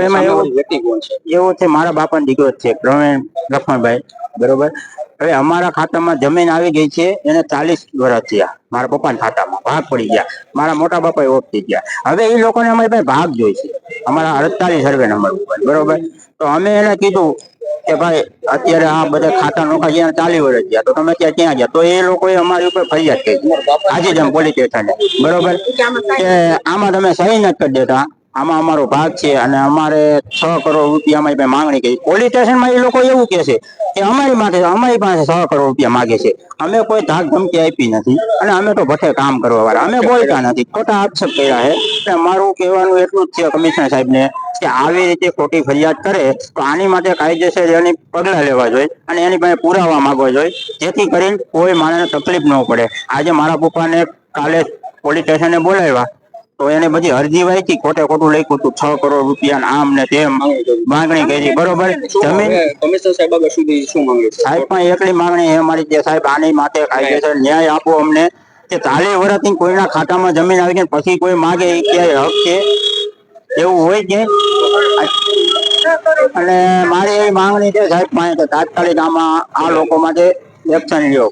એમાં એવું વ્યક્તિ કોણ છે? એવું છે મારા બાપાનો દીકરો છે પ્રવીણ લખમણભાઈ બરોબર? હવે અમારા ખાતામાં જમીન આવી ગઈ છે એને ચાલીસ વર્ષ થયા. મારા પપ્પાના ખાતામાં ભાગ પડી ગયા. મારા મોટા બાપા ઓફ થઈ ગયા. હવે એ લોકોને અમારી પાસે ભાગ જોઈશે. અમારા અડતાલીસ સર્વે નંબર ઉપર બરોબર? તો અમે એને કીધું કે ભાઈ અત્યારે આ બધા ખાતા નોખા જ્યાં ચાલી વર્ષ ગયા તો તમે ત્યાં ક્યાં ગયા? તો એ લોકોએ અમારી ઉપર ફરિયાદ કરી. આજે જ પોલીસ સ્ટેશને. બરોબર? કે આમાં તમે સહી નથી કરી દેતા. આમાં અમારો ભાગ છે અને અમારે છ કરોડ રૂપિયા અમારી માંગણી કરી. પોલીસ સ્ટેશનમાં એ લોકો એવું કહે છે કે અમારી માટે અમારી પાસે છ કરોડ રૂપિયા માગે છે. અમે કોઈ ધાક ધમકી આપી નથી અને અમે તો ભઠ્ઠે કામ કરવા વાળા. અમે બોલતા નથી. ખોટા આક્ષેપ કર્યા છે. મારું કહેવાનું એટલું જ છે કમિશનર સાહેબને કે આવી રીતે ખોટી ફરિયાદ કરે તો આની માટે કાયદેસર એની પગલાં લેવા જોઈએ અને એની પાસે પુરાવા માંગવા જોઈએ. જેથી કરીને કોઈ માણસને તકલીફ ન પડે. આજે મારા પપ્પાને કાલે પોલીસ સ્ટેશને બોલાવ્યા. તો એને બધી અરજી વાંચી ખોટે ખોટું લખ્યું હતું છ કરોડ રૂપિયા આમ ને તેમ માંગણી કરી બરોબર? જમીન કમિશનર સાહેબ આગળ સુધી શું માંગે સાહેબ પણ એકલી માંગણી એ મારી કે સાહેબ આની માટે કાયદેસર ન્યાય આપો અમને. કે ચાલીસ વર્ષથી કોઈના ખાતામાં જમીન આવી ગઈ પછી કોઈ માગે એ ક્યાંય હક છે? એવું હોય છે અને મારી એવી માંગણી છે સાહેબ પાસે તાત્કાલિક આમાં આ લોકો માટે એક્શન લ્યો